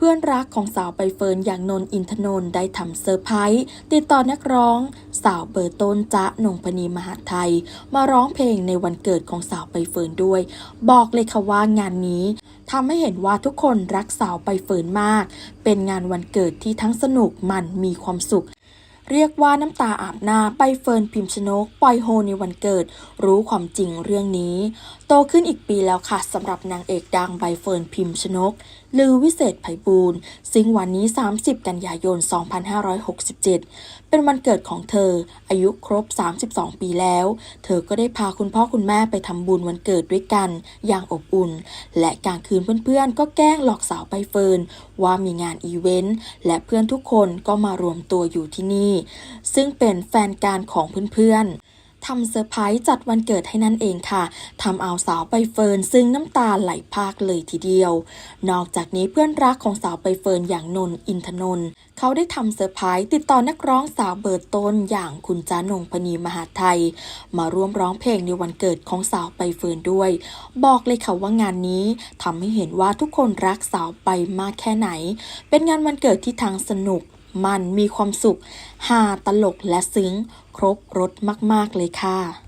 เพื่อนรักของสาวใบเฟิร์นอย่างนนท์อินทนนท์ได้ทำเซอร์ไพรส์ติดต่อนักร้อง สาวเบอร์ต้นจ๊ะนงพนีมหาไทย มาร้องเพลงในวันเกิดของสาวใบเฟิร์นด้วย บอกเลยค่ะว่างานนี้ทำให้เห็นว่าทุกคนรักสาวใบเฟิร์นมาก เป็นงานวันเกิดที่ทั้งสนุกมันมีความสุขเรียกว่าน้ำตาอาบหน้าใบเฟิร์นพิมพ์ชนกปล่อยโฮในวันเกิด รู้ความจริงเรื่องนี้ โตขึ้นอีกปีแล้วค่ะสำหรับนางเอกดังใบเฟิร์นพิมพ์ชนกลือวิเศษไพบูลย์ซึ่งวันนี้ 30 กันยายน 2567 เป็นวันเกิดของเธอ อายุครบ 32 ปีแล้ว เธอก็ได้พาคุณพ่อคุณแม่ไปทำบุญวันเกิดด้วยกัน อย่างอบอุ่น และกลางคืนเพื่อนๆ ก็แกล้งหลอกสาวใบเฟิร์นว่ามีงานอีเวนต์ และเพื่อนทุกคนก็มารวมตัวอยู่ที่นี่ ซึ่งเป็นแฟนการของเพื่อนๆ ทำเซอร์ไพรส์จัดวันเกิดให้นั่นเองค่ะทำเอาสาวใบเฟิร์นซึ่งน้ำตาไหลพากเลยทีเดียว นอกจากนี้เพื่อนรักของสาวใบเฟิร์นอย่างนนท์อินทนนท์เขาได้ทำเซอร์ไพรส์ติดต่อนักร้องสาวเบอร์ต้นอย่างคุณจ้านงพนีมหาไทย มาร่วมร้องเพลงในวันเกิดของสาวใบเฟิร์นด้วย บอกเลยค่ะว่างานนี้ทำให้เห็นว่าทุกคนรักสาวไปมากแค่ไหน เป็นงานวันเกิดที่ทั้งสนุก มันมีความสุขฮาตลกและซึ้ง ครบรสมาก ๆ เลยค่ะ